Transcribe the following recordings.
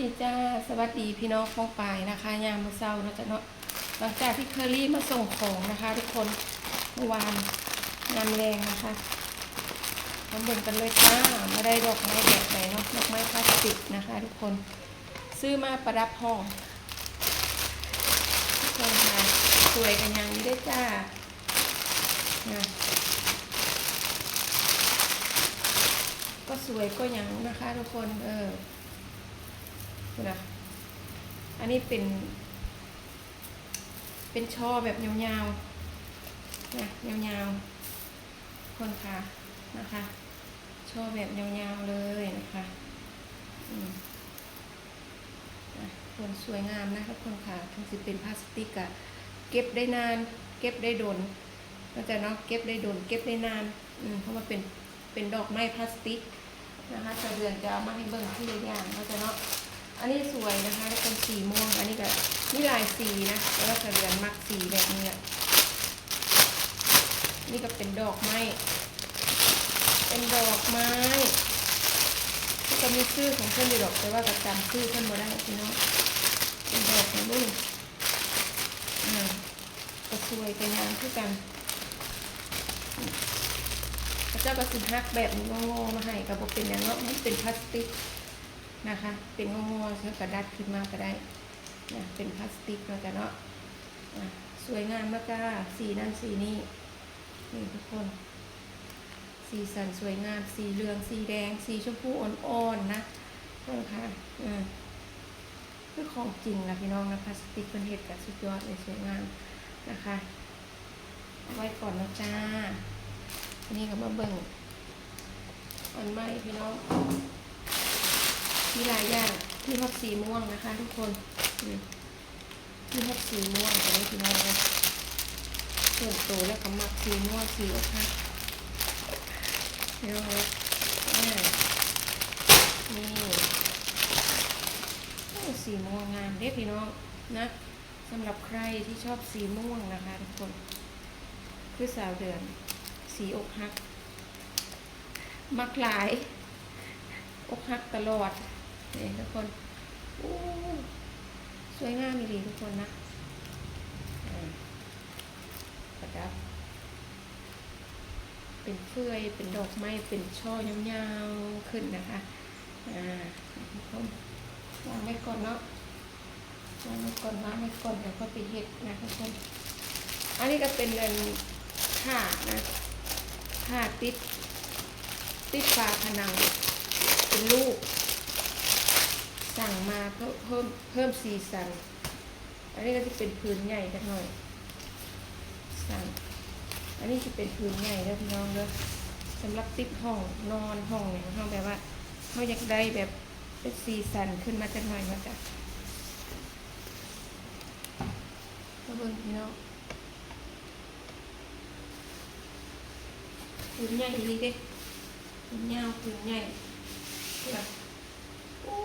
ดีจ้า สวัสดีพี่น้องป้องปายนะคะ ยามมื้อเช้าเนาจะเนาะหลังจากที่เคอรี่มาส่งของนะคะ ทุกคนเมื่อวานงานแรงนะคะมาเบิ่งกันเลยจ้าไม่ได้ดอกไม้แบบไหนเนาะดอกไม้พลาสติกนะคะ ทุกคนซื้อมาประดับห้องทุกคนค่ะสวยกันอย่างนี้ได้วยจ้านะก็สวยก็อย่างนะคะ ทุกคนเออ นะอันนี้เป็น เป็นช่อแบบยาวๆนะยาวๆคนค่ะนะคะช่อแบบยาวๆเลยนะคะอืมคนสวยงามนะทุกคนค่ะถึงจะเป็นพลาสติกอะเก็บได้นาน เก็บได้ดนก็จะเนาะเก็บได้ดนเก็บได้นานอืมเพราะว่าเป็นเป็นดอกไม้พลาสติกนะคะจะเดือนจะเอามาให้เบิ่งที่ละอย่างก็จะเนาะ อันนี้สวยนะคะแล้วเป็นสีม่วง อันนี้ก็นี่ลายสีนะแล้วก็เดือนมักสีแบบนี้อะนี่ก็เป็นดอกไม้ เป็นดอกไม้ก็มีชื่อของเพื่อนอยู่ดอกแต่ว่าก็จำชื่อเพื่อนมาได้พี่น้องเป็นดอกของลูกอ่าก็สวยเป็นงานคือกันพระเจ้าก็สิฮักแบบงอๆมาให้กับเป็นอย่างเนาะมันเป็นพลาสติก นะคะ เป็นงอๆใช้กระดัดขึ้นมาก็ได้นะเป็นพลาสติกแล้วกันเนาะสวยงามมากจ้าสีนั่นสีนี้นี่ทุกคน สีสันสวยงาม สีเหลือง สีแดง สีชมพูอ่อนๆนะเพื่อนค่ะอ่าคือของจริงนะพี่น้องนะพลาสติกเป็นเห็ดกับสุดยอดเลยสวยงามนะคะไว้ก่อนนะจ้านนี้ก็มาเบิ่งอันใหม่พี่น้อง มีหลายอย่างที่ฮอตสีม่วงนะคะ ทุกคนนี่ที่ฮอตสีม่วงแต่ไม่พี่น้องนะส่วนตัวแล้วก็มักสีม่วงสีอกค่ะพี่น้องนะนี่สีม่วงงามเด้พี่น้องนะสำหรับใครที่ชอบสีม่วงนะคะ ทุกคน คือสาวเดือน สีอกหัก มักหลาย อกหักตลอด นี่ทุกคนอู้สวยงามดีทุกคนนะประดับ เป็นเฟื่อยเป็นดอกไม้ เป็นช่อยาวๆขึ้นนะคะอ่าทุกคนวางไว้ก่อนเนาะวางไว้ก่อนวางไว้ก่อนเดี๋ยวก็ไปเห็ดนะทุกคน อันนี้ก็เป็นเรือนผ้านะผ้าติดติดฝาผนัง เป็นลูก สั่งมาเพิ่มเพิ่มเพิ่มสีสัน อันนี้ก็จะเป็นพื้นใหญ่กันหน่อย สั่ง อันนี้จะเป็นพื้นใหญ่แล้วพี่น้องเด้อสำหรับติดห้องนอนห้องเนี่ยห้องแบบว่าเขาอยากได้แบบเป็นสีสันขึ้นมาจักหน่อยมาจ้ะก็เบิ่งพี่น้องพื้นใหญ่ดีเด้พื้นยาวพื้นใหญ่แบบโอ้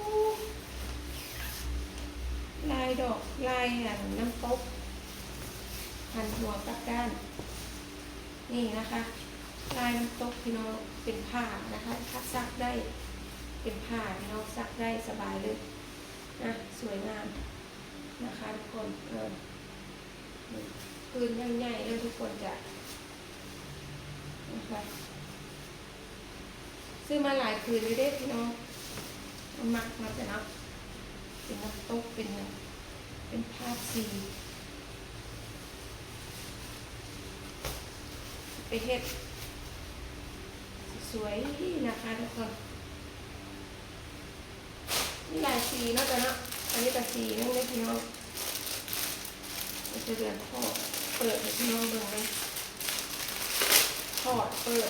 ลายดอกลายอะน้ำตกหันหัวกลับด้าน นี่นะคะ ลายน้ำตกพี่น้องเป็นผ้านะคะถ้าซักได้เป็นผ้าพี่น้องซักได้สบายเลยนะสวยงามนะคะทุกคนเออนี่ปืนใหญ่ๆเลยทุกคนจะนะคะซื้อมาหลายคืนเลยเด้พี่น้องมักมาแต่เนาะ เป็นน้ำตกเป็นเป็นภาพสีไปเฮ็ดสวยนะคะทุกคนนี่ลายสีเนาะแต่เนาะอันนี้แต่สีนึงเลยพี่น้องจะเดือนทอดเปิดให้พี่น้องดูไหมทอดเปิด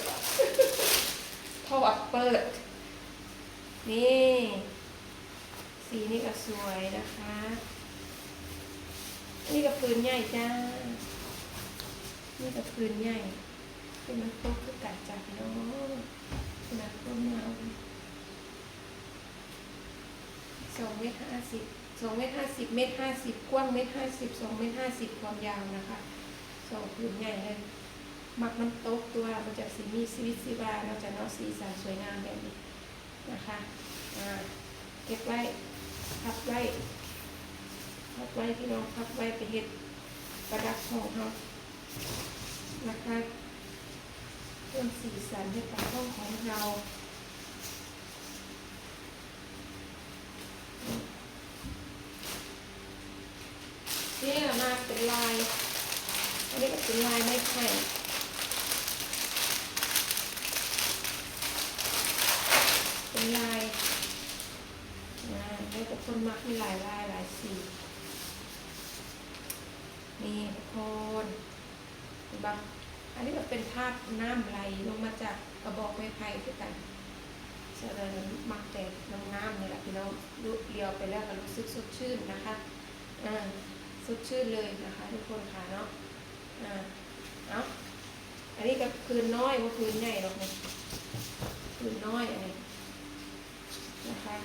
ทอดเปิด นี่ สีนี่ก็สวยนะคะ นี่ก็ปืนใหญ่จ้า นี่ก็ปืนใหญ่เป็นมันตกคือกัดจับเนาะหนักต้นเมาสองเมตรห้าสิบสองเมตรห้าสิบเมตรห้าสิบกว้างเมตรห้าสิบสองเมตรห้าสิบความยาวนะคะสองปืนใหญ่เลยมักมัน้ำตกตัวมันจะสีมีชีวิตชีวาเราจะนาะสีสันสวยงามแบบนี้นะคะอ่าเก็บไว้ พับไว้พับไว้พี่น้องพับไว้ไปเห็ดประดับของเรานะคะเพิ่มสีสันให้กับห้องของเรานี่มาเป็นลาย อันนี้ก็เป็นลายไม้ไผ่เป็นลาย นะแล้วก็คนมักมีหลายลายหลายสีนี่ทุกคนเห็นปะอันนี้ก็เป็นภาพน้ำไหลลงมาจากกระบอกไม้ไผ่ด้วยกันเสดงมักแต่น้ำน้ำนี่แหละพี่น้องดูเลียวไปแล้วก็รู้สึกสดชื่นนะคะอ่าสดชื่นเลยนะคะทุกคนค่ะเนาะอ่าเอาอันนี้ก็คืนน้อยว่าคืนใหญ่หรอกเนี่ยคืนน้อยอันนี้นะคะ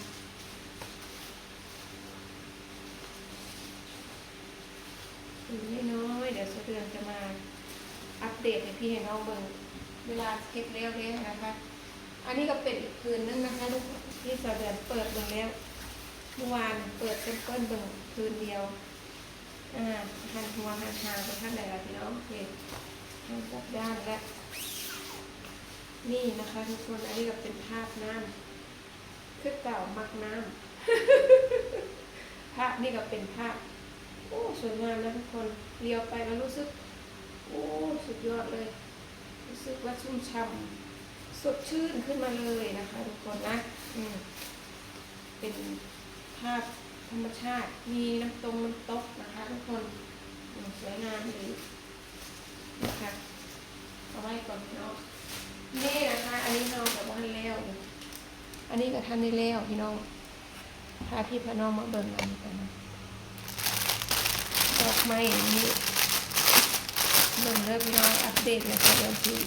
คืนน้อยๆเดี๋ยวสุดเดือนจะมาอัปเดตให้พี่ให้น้องเบิ่งเวลาเก็บเร็วๆนะคะ อันนี้ก็เป็นอีกคืนนึงนะคะลูกที่สาวเดือนเปิดเบิ่งแล้วเมื่อวานเปิดเป็นเปิ้ลเบิ่งคืนเดียวอ่าหันหัวหันหางไปท่านใดละพี่น้องโอเคหันจับด้านและนี่นะคะทุกคนอันนี้ก็เป็นภาพน้ำคือเก่ามักน้ำภาพนี่ก็เป็นภาพ โอ้สวยงามนะทุกคนเลี้ยวไปแล้วรู้สึก โอ้สุดยอดเลย รู้สึกว่าชุ่มฉ่ำสดชื่นขึ้นมาเลยนะคะ ทุกคนนะอืมเป็นภาพธรรมชาติ มีน้ำตรงน้ำตกนะคะ ทุกคนสวยงามเลยนะคะเอาไว้ก่อนเนาะนี่นะคะ อันนี้เราแบบว่าทันแล้วอยู่อันนี้กับท่านได้แล้วพี่น้องพาพี่พาน้องมาเบิ่งอันนี้กันนะ ดอกไม้อย่างนี้เบิ่งเริ่มน้อยอัปเดตเลยค่ะเดี๋ยวที่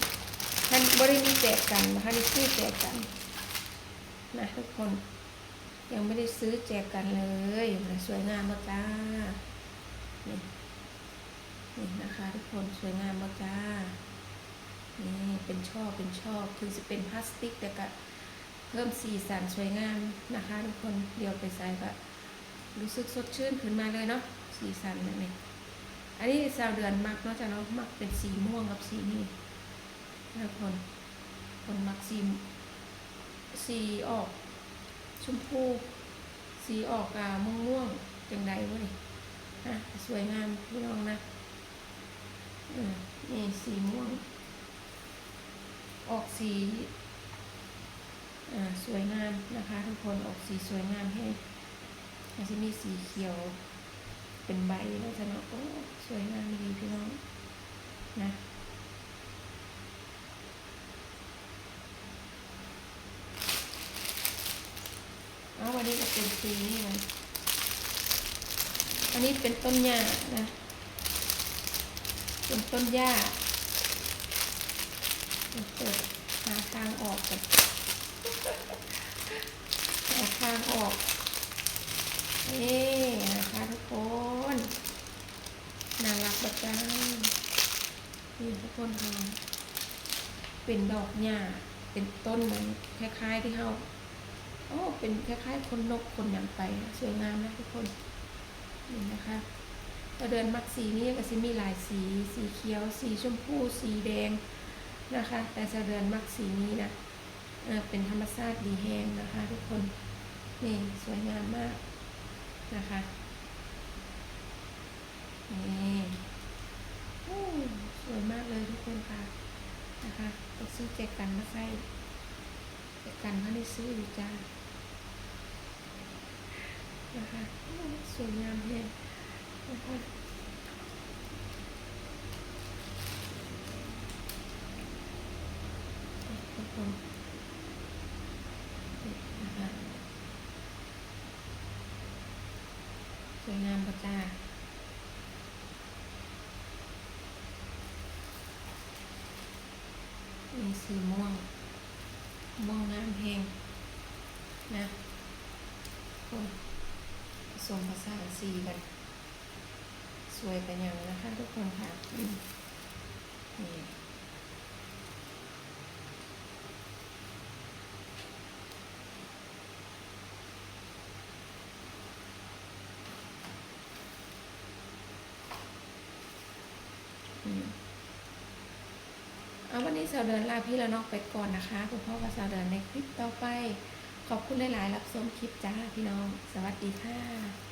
ท่านบริมีแจกกันนะคะนี่ซื้อแจกกันนะทุกคนยังไม่ได้ซื้อแจกกันเลยสวยงามมากจ้านี่นี่นะคะทุกคนสวยงามมากจ้านี่เป็นช่อเป็นช่อคือจะเป็นพลาสติกแต่ก็เพิ่มสีสันสวยงามนะคะทุกคนเดี๋ยวไปใส่ก็รู้สึกสดชื่นขึ้นมาเลยเนาะ สีสันนั่นเองอันนี้สาวเดือนมักเนาะจ้ะเนาะมักเป็นสีม่วงกับสีนี้นะคนคนมักสีสีออก ชมพูสีออกอ่าม่วงม่วงจังใดวะนี่นะสวยงามพี่น้องนะอืมนี่สีม่วง ออกสีอ่าสวยงามนะคะ ทุกคนออกสีสวยงามให้มันจะมีสีเขียว เป็นใบแล้วจะเนาะโอ้สวยงามดีพี่น้องนะเอาวันนี้ก็เป็นสีนี่มันอันนี้เป็นต้นหญ้านะ เป็นต้นหญ้าเปิดหาทางออกกันหาทางออกนี่นะคะทุกคน น่ารักประจังนี่ทุกคนทำเป็นดอกหญ้าเป็นต้นเหมือนคล้าย ๆ ที่เขาโอ้เป็นคล้าย ๆ คนนกคนอย่างไปสวยงามนะทุกคนนี่นะคะก็เดินมักสีนี้ก็จะมีหลายสีสีเขียว สีชมพูสีแดงนะคะ แต่จะเดินมักสีนี้นะเป็นธรรมชาติดีแหงนะคะ ทุกคนนี่สวยงามมากนะคะนี่ สวยมากเลยทุกคนค่ะนะคะต้องซื้อแจกันมาใส่แจกันมาได้ซื้ออยู่จ้านะคะสวยงามแฮงนะคะทุกคนนี่นะคะ สวยงามประจ้า มีสีม่วง ม่วงน้ำเพลงนะคนผสมผสานสีกัน สวยกันอย่างนะคะทุกคนค่ะนี่ อืมเอาวัน นี้สาวเดินลาพี่ละนอกไปก่อนนะคะคุณพ่อกับสาวเดินในคลิปต่อไป ขอบคุณหลาย ๆ รับชมคลิปจ้าพี่น้อง สวัสดีค่ะ